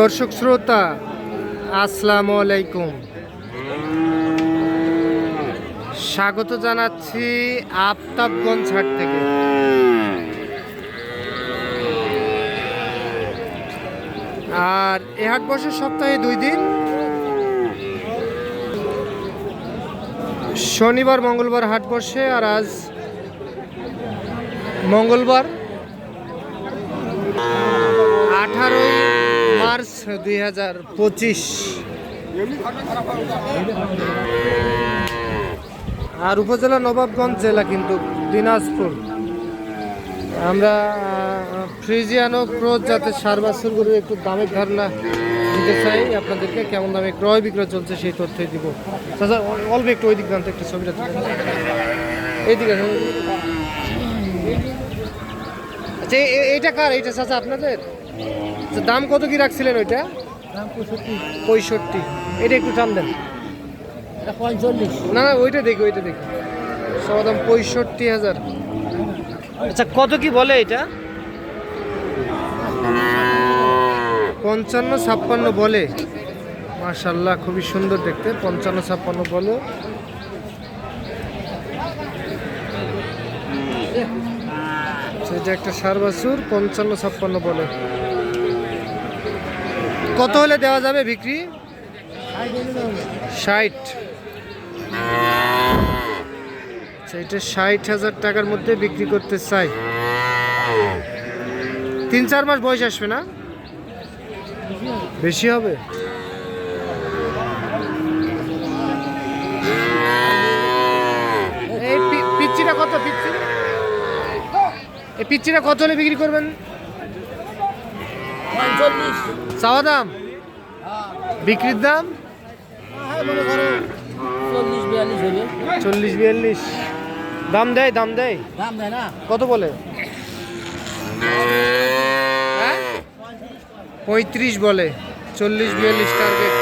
দর্শক শ্রোতা, আসসালামু আলাইকুম। স্বাগত জানাচ্ছি আফতাবগঞ্জ হাট থেকে। আর এ হাট বসে সপ্তাহে দুই দিন। শনিবার, মঙ্গলবার হাট বসে, আর আজ মঙ্গলবার। আঠারোই মার্চ দুই হাজার পঁচিশ। আর উপজেলা নবাবগঞ্জ জেলা কিন্তু দিনাজপুর। আমরা ফ্রিজিয়ানো ক্রোজ যাতে সার বাছুর গরু একটু দামের ধারণা দিতে চাই, আপনাদেরকে কেমন দামে ক্রয় বিক্রয় চলছে সেই তথ্যই দিব। অল্প একটু ওই দিক দাম একটু ছবিটা তুলে এইদিকে। আচ্ছা এইটা কার? এইটা চাচা আপনাদের? দাম কত কি রাখছিলেন ওইটা? পঁয়ষট্টি। এটা একটু টান দেন না না ওইটা দেখি ওইটা দেখি। সব দাম পঁয়ষট্টি হাজার। আচ্ছা কত কি বলে এটা? পঞ্চান্ন ছাপ্পান্ন বলে। মার্শাল্লাহ খুবই সুন্দর দেখতে। পঞ্চান্ন ছাপ্পান্ন বলে। সেটা একটা সার বাছুর পঞ্চান্ন ছাপ্পান্ন বলে। কত হলে দেওয়া যাবে বিক্রি? ষাট। আচ্ছা এটা ষাট হাজার টাকার মধ্যে বিক্রি করতে চাই। তিন চার মাস বয়স আসবে না? বেশি হবে? এই পি- পিচ্চিটা কত পিচ্ছি এই পিচ্চিটা কত হলে বিক্রি করবেন? পঁয়তাল্লিশ। চাওয়া দাম? বিক্রির দাম? চল্লিশ বিয়াল্লিশ। দাম দেয় দাম দেয়। দাম দেয় না কত বলে? হ্যাঁ? পঁয়ত্রিশ বলে। চল্লিশ বিয়াল্লিশ টার্গেট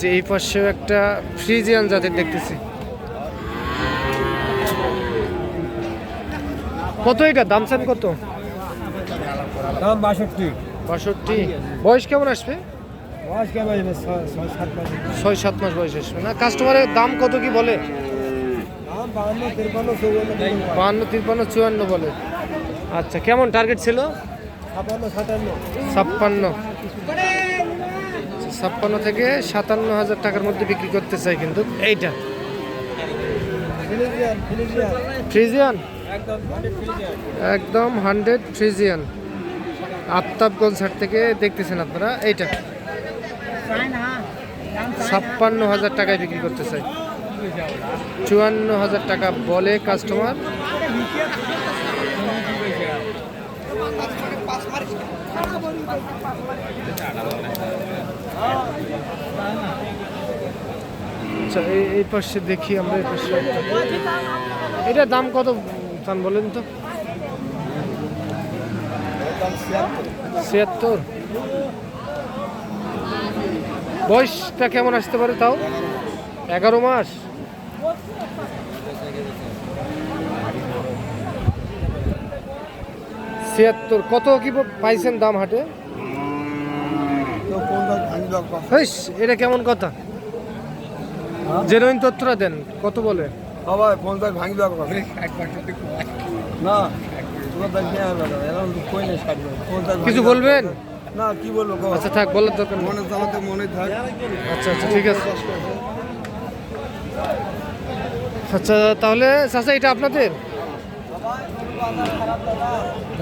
যে এই পাশেও একটা ফ্রিজিয়ান জাতের দেখতেছি। কত এটা? দাম চান কত? দাম বাষট্টি। বাষট্টি। বয়স কেমন আসবে? বয়স কেমন ছয় সাত মাস। বয়স আসবে না? কাস্টমারের দাম কত কি বলে? দাম বাহান্ন তিরপান্ন তিপ্পান্ন চুয়ান্ন বলে। আচ্ছা কেমন টার্গেট ছিল? ছাপ্পান্ন। ছাপ্পান্ন থেকে সাতান্ন হাজার টাকার মধ্যে বিক্রি করতে চাই কিন্তু। এইটা। ফ্রিজিয়ান? একদম হান্ড্রেড ফিলিপিয়ান একদম হান্ড্রেড ফ্রিজিয়ান। আফতাবগঞ্জ হাট থেকে দেখতেছেন আপনারা? এইটা। ছাপ্পান্ন হাজার টাকায় বিক্রি করতে চাই। চুয়ান্ন হাজার টাকা বলে কাস্টমার। আচ্ছা এই পাশে দেখি আমরা, এই পাশে। এটা দাম কত চান বলেন তো? ছিয়াত্তর। বয়সটা কেমন আসতে পারে তাও? এগারো মাস? ছিয়াত্তর। কত কি পাইছেন দাম হাটে? হেস এটা কেমন কথা? জেনুইন তথ্যটা দেন কত বলে? সবাই পঞ্চাশ ভাঙি না কিছু বলবেন? না কি বলব আচ্ছা থাক বলার দরকার। মনে চালাতে মনে থাক। আচ্ছা আচ্ছা ঠিক আছে। আচ্ছা তাহলে চাচা এটা আপনাদের?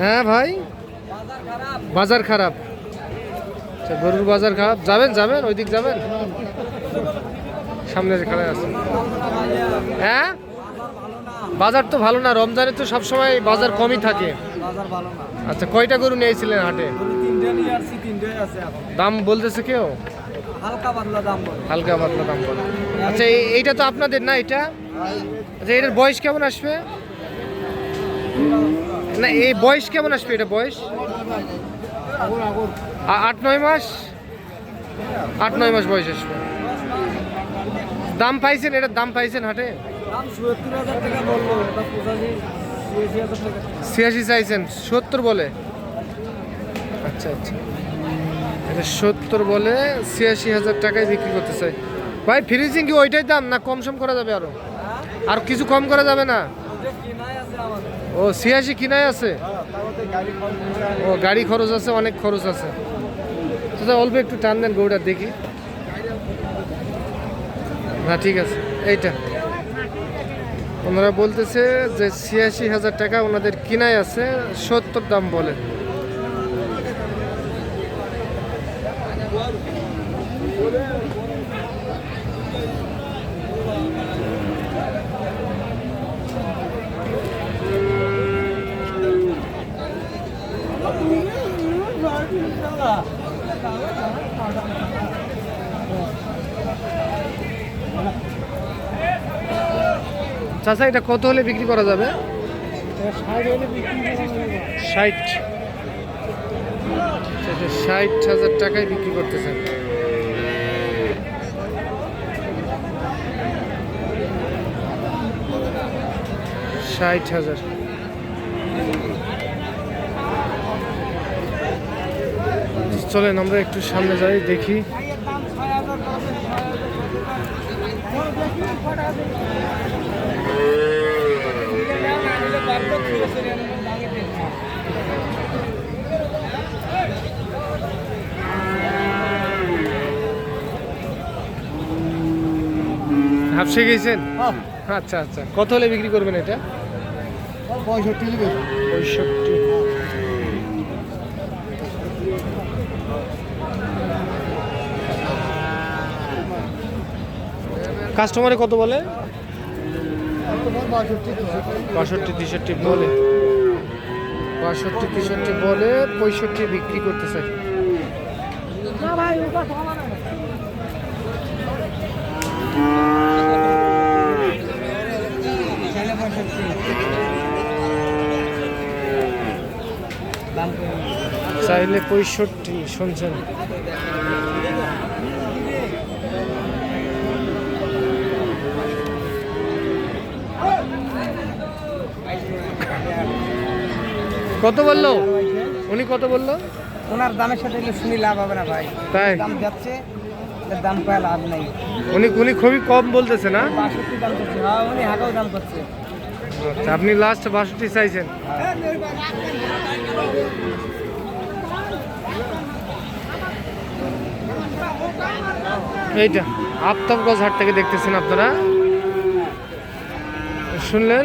হ্যাঁ ভাই? বাজার খারাপ। গরুর বাজার খারাপ যাবেন যাবেন ওই দিক যাবেন? সামনের খাড়ায় আছে হ্যাঁ? বাজার তো ভালো না রমজানে তো সবসময় বাজার কমই থাকে। আচ্ছা কয়টা গরু নিয়েছিলেন হাটে? দাম বলতেছে কেউ? হালকা পাতলা দাম বলে। হালকা পাতলা দাম বলে। আচ্ছা এই- এইটা তো আপনাদের না এটা? আচ্ছা এটার বয়স কেমন আসবে? না এই বয়স কেমন আসবে এটা বয়স? আট নয় মাস? আট নয় মাস বয়স আসবে দাম পাইছেন? এটার দাম পাইছেন হাটে? ছিয়াশি চাইছেন সত্তর বলে? আচ্ছা আচ্ছা। এটা সত্তর বলে ছিয়াশি হাজার টাকায় বিক্রি করতে চাই। ভাই ফ্রিজিং কি ওইটাই দাম না কম সম করা যাবে আরও? আর কিছু কম করা যাবে না? ও ছিয়াশি কিনাই আছে? ও, গাড়ি খরচ আছে, অনেক খরচ আছে। তো অল্প একটু টান দেন গৌড়া দেখি। না, ঠিক আছে, এইটা। ওনারা বলতেছে যে, ছিয়াশি হাজার টাকা ওনাদের কিনাই আছে, সত্তর দাম বলে। চাচা এটা কত হলে বিক্রি করা যাবে? ষাট এটা ষাট হাজার টাকায় বিক্রি করতেছেন ষাট হাজার। চলেন আমরা একটু সামনে যাই দেখি। হাফসে গেছেন? আচ্ছা আচ্ছা। কত হলে বিক্রি করবেন এটা? পঁয়ষট্টি পঁয়ষট্টি। কাস্টমারে কত বলে? বাষট্টি তেষট্টি বলে। বাষট্টি তেষট্টি বলে পঁয়ষট্টি বিক্রি করতে চাই চাইলে পঁয়ষট্টি শুনছেন? কত বলল? উনি কত বলল? ওনার দামের সাথে শুনি লাভ হবে না ভাই। তাই? দাম যাচ্ছে এর দাম পায় লাভ নেই। উনি উনি খুবই কম বলতেছে না? বাষট্টি দাম করছে। হ্যাঁ উনি হাঁকাও দাম করছে। আচ্ছা, আপনি লাস্ট বাষট্টি চাইছেন। এইটা আফতাবগঞ্জ হাট থেকে দেখতেছেন আপনারা? শুনলেন?